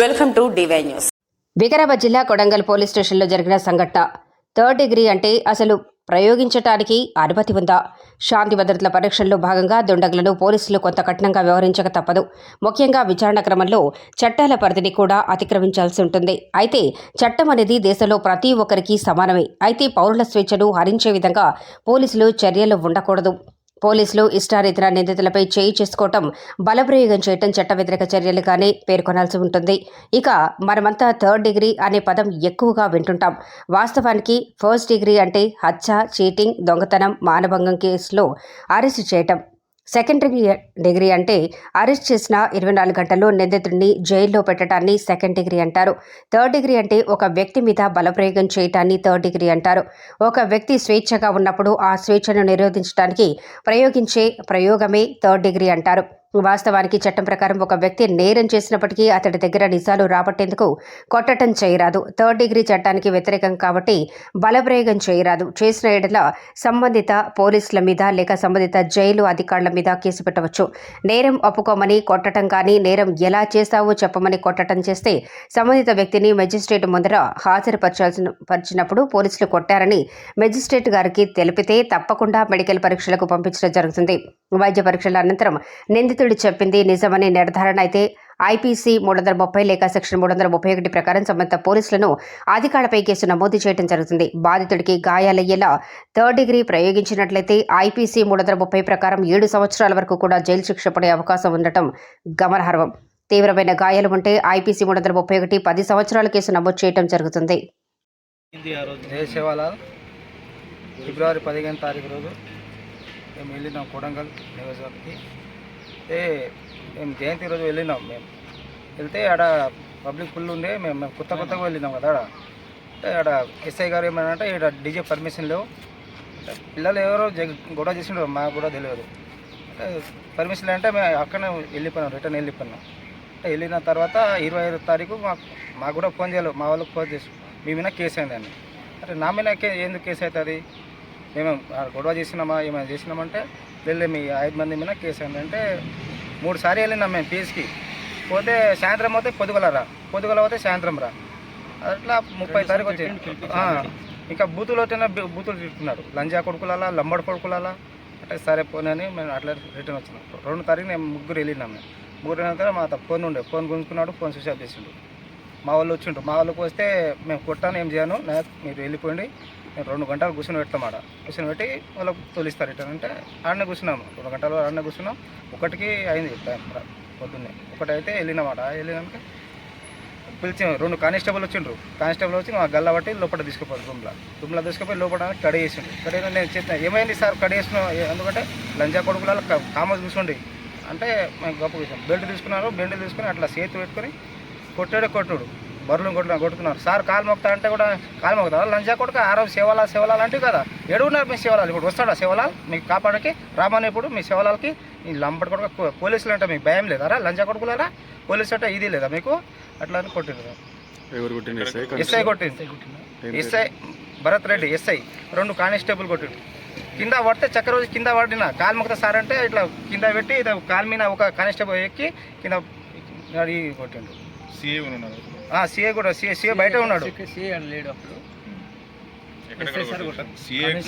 Welcome to DY news Vikarabad జిల్లా Kodangal police స్టేషన్లో జరిగిన సంఘటన థర్డ్ డిగ్రీ అంటే అసలు ప్రయోగించటానికి అనుమతి ఉందా? శాంతి భద్రతల పరీక్షల్లో భాగంగా దుండగులను పోలీసులు కొంత కఠినంగా వ్యవహరించక తప్పదు. ముఖ్యంగా విచారణ క్రమంలో చట్టాల పరిధిని కూడా అతిక్రమించాల్సి ఉంటుంది. అయితే చట్టం అనేది దేశంలో ప్రతి ఒక్కరికి సమానమే. అయితే పౌరుల స్వేచ్ఛను హరించే విధంగా పోలీసులు చర్యలు ఉండకూడదు. పోలీసులు ఇష్టారితర నిందితులపై చేయి చేసుకోవటం బలప్రయోగం చేయటం చట్ట వ్యతిరేక చర్యలుగానే పేర్కొనాల్సి ఉంటుంది. ఇక మనమంతా థర్డ్ డిగ్రీ అనే పదం ఎక్కువగా వింటుంటాం. వాస్తవానికి ఫస్ట్ డిగ్రీ అంటే హత్య చీటింగ్ దొంగతనం మానభంగం కేసులో అరెస్టు చేయటం. సెకండ్ డిగ్రీ డిగ్రీ అంటే అరెస్ట్ చేసిన ఇరవై నాలుగు గంటల్లో నిందితుడిని జైల్లో పెట్టడాన్ని సెకండ్ డిగ్రీ అంటారు. థర్డ్ డిగ్రీ అంటే ఒక వ్యక్తి మీద బలప్రయోగం చేయటాన్ని థర్డ్ డిగ్రీ అంటారు. ఒక వ్యక్తి స్వేచ్ఛగా ఉన్నప్పుడు ఆ స్వేచ్ఛను నిరోధించడానికి ప్రయోగించే ప్రయోగమే థర్డ్ డిగ్రీ అంటారు. వాస్తవానికి చట్టం ప్రకారం ఒక వ్యక్తి నేరం చేసినప్పటికీ అతడి దగ్గర నిజాలు రాబట్టేందుకు కొట్టటం చేయరాదు. థర్డ్ డిగ్రీ చట్టానికి వ్యతిరేకం కాబట్టి బలప్రయోగం చేయరాదు. చేసిన ఏడల సంబంధిత పోలీసుల మీద లేక సంబంధిత జైలు అధికారుల మీద కేసు పెట్టవచ్చు. నేరం ఒప్పుకోమని కొట్టటం కానీ నేరం ఎలా చేస్తావో చెప్పమని కొట్టటం చేస్తే సంబంధిత వ్యక్తిని మెజిస్ట్రేట్ ముందర హాజరుపరచాల్సిన పరిచినప్పుడు పోలీసులు కొట్టారని మెజిస్ట్రేట్ గారికి తెలిపితే తప్పకుండా మెడికల్ పరీక్షలకు పంపించడం జరుగుతుంది. వైద్య పరీక్షల అనంతరం నిందిత నిందితుడు చెప్పింది నిజమని నిర్ధారణ అయితే ఐపీసీ మూడు వందల ముప్పై లేక సెక్షన్ మూడు వందల ముప్పై ఒకటి ప్రకారం సంబంధిత పోలీసులను అధికారులపై కేసు నమోదు చేయడం జరుగుతుంది. బాధితుడికి గాయాలయ్యేలా థర్డ్ డిగ్రీ ప్రయోగించినట్లయితే ఐపీసీ మూడు వందల ముప్పై ప్రకారం ఏడు సంవత్సరాల వరకు కూడా జైలు శిక్ష పడే అవకాశం ఉండటం గమనార్హం. తీవ్రమైన గాయాలు ఉంటే ఐపీసీ మూడు వందల ముప్పై ఒకటి పది సంవత్సరాల కేసు నమోదు చేయడం జరుగుతుంది. ఫిబ్రవరి పదిహేను తారీఖు రోజు మేము వెళ్ళినాం కొడంగల్ నియోజకవర్గకి అయితే మేము జయంతి రోజు వెళ్ళినాం మేము. వెళ్తే ఆడ పబ్లిక్ ఫుల్ ఉండే మేము మేము కొత్త కొత్తగా వెళ్ళినాం కదా ఆడ. అంటే ఆడ ఎస్ఐ గారు ఏమన్నారంటే ఇక్కడ డీజే పర్మిషన్ లేవు. పిల్లలు ఎవరో గొడవ చేసిండ్రు మాకు కూడా తెలియదు. అంటే పర్మిషన్ అంటే మేము అక్కడనే వెళ్ళిపోయినాం రిటర్న్ వెళ్ళిపోయినాం. అంటే వెళ్ళిన తర్వాత ఇరవై ఐదు తారీఖు మాకు మాకు కూడా ఫోన్ చేయాలి మా వాళ్ళకి ఫోన్ చేసి మీ మీద కేసు అయిందండి అంటే నా మీద ఎందుకు కేసు అవుతుంది? మేము గొడవ చేసినామా ఏమైనా చేసినామంటే వెళ్ళి మీ ఐదు మంది మీద కేసు అంటే మూడు సార్లు వెళ్ళినాం మేము పీస్కి. పోతే సాయంత్రం పోతే పొద్దుగల రా. పొద్దుగల పోతే సాయంత్రం రా. అట్లా ముప్పై తారీఖు వచ్చి ఇంకా బూతులు వచ్చిన బూతులు తిట్టుకున్నాడు లంజా కొడుకులాలా లంబడి కొడుకులాలా? అంటే సరే పోనని మేము అట్లా రిటర్న్ వచ్చినాం. రెండు తారీఖు మేము ముగ్గురు వెళ్ళినాం మేము. ముగ్గురు వెళ్ళిన మా ఫోన్ ఉండే. ఫోన్ గుంజుకున్నాడు ఫోన్ స్విచ్ ఆఫ్ చేసిండు. మా వాళ్ళు వచ్చిండ్రు. మా వాళ్ళకి వస్తే మేము కొట్టాను ఏం చేయను. మీరు వెళ్ళిపోండి. నేను రెండు గంటలు కూర్చొని పెడతాం ఆడ కూర్చొని పెట్టి వాళ్ళకి తొలిస్తారు రిటర్న్ అంటే ఆడనే కూర్చున్నాము రెండు గంటలు ఆడనే కూర్చున్నాం. ఒకటికి అయింది టైం పొద్దున్నే. ఒకటి అయితే వెళ్ళినామాట వెళ్ళినాక పిలిచి రెండు కానిస్టేబుల్ వచ్చిండ్రు. కానిస్టేబుల్ వచ్చి మా గల్ల పట్టి లోపల తీసుకుపోయారు రూమ్లో. రూమ్లో తీసుకుపోయి లోపల కడ చేసిండ్రు. కడ నేను చెప్పిన ఏమైంది సార్ కడ చేసిన ఎందుకంటే లంజా కొడుకులలో కామర్స్ కూర్చోండి అంటే మేము గొప్ప విషయం బెల్ట్ తీసుకున్నారు. బెల్ట్ తీసుకుని అట్లా చేతి పెట్టుకొని కొట్టాడు కొట్టుడు. బరులు కొట్టు కొడుతున్నారు సార్ కాలు మొక్తా అంటే కూడా కాలు మొక్తారు లంజా కొడుకు ఆ రోజు శివలాల్ శివలాల్ అంటే కదా. ఎడుగున్నారు మీ శివలాల్. ఇప్పుడు వస్తాడా శివలాల్? మీకు కాపాడకి? రామని ఇప్పుడు మీ శివలాల్కి? ఈ లంబడి కొడుకు పోలీసులు అంటే మీకు భయం లేదారా లంజా కొడుకులారా పోలీసు అంటే ఇది లేదా మీకు? అట్లా అని కొట్టిండ్రు. ఎస్ఐ కొట్టింది ఎస్ఐ భరత్ రెడ్డి ఎస్ఐ. రెండు కానిస్టేబుల్ కొట్టిండు కింద పడితే చక్క రోజు కింద పడిన కాలు మొక్త సార్ అంటే ఇట్లా కింద పెట్టి కాలు మీద ఒక కానిస్టేబుల్ ఎక్కి కింద కొట్టిండు సీఏ ఉన్నారు. సీఏ కూడా సీఏ సీఏ బయట ఉన్నాడు. సీఏ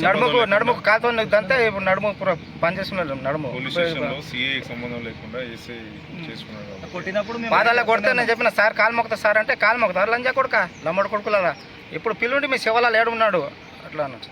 నడుముకు నడుముకు కాలుతో దంతే ఇప్పుడు నడుము పనిచేస్తున్నాడు నడుము. సంబంధం లేకుండా. కొట్టినప్పుడు పాదాల కొడితే నేను చెప్పిన సార్ కాలు మొక్త సార్ అంటే కాలు మొక్తారు లంజా కొడుక? లమ్మడి కొడుకులారా? ఇప్పుడు పిల్లుండి మీ శివలాలు ఏడు ఉన్నాడు. అట్లా అన్నట్టు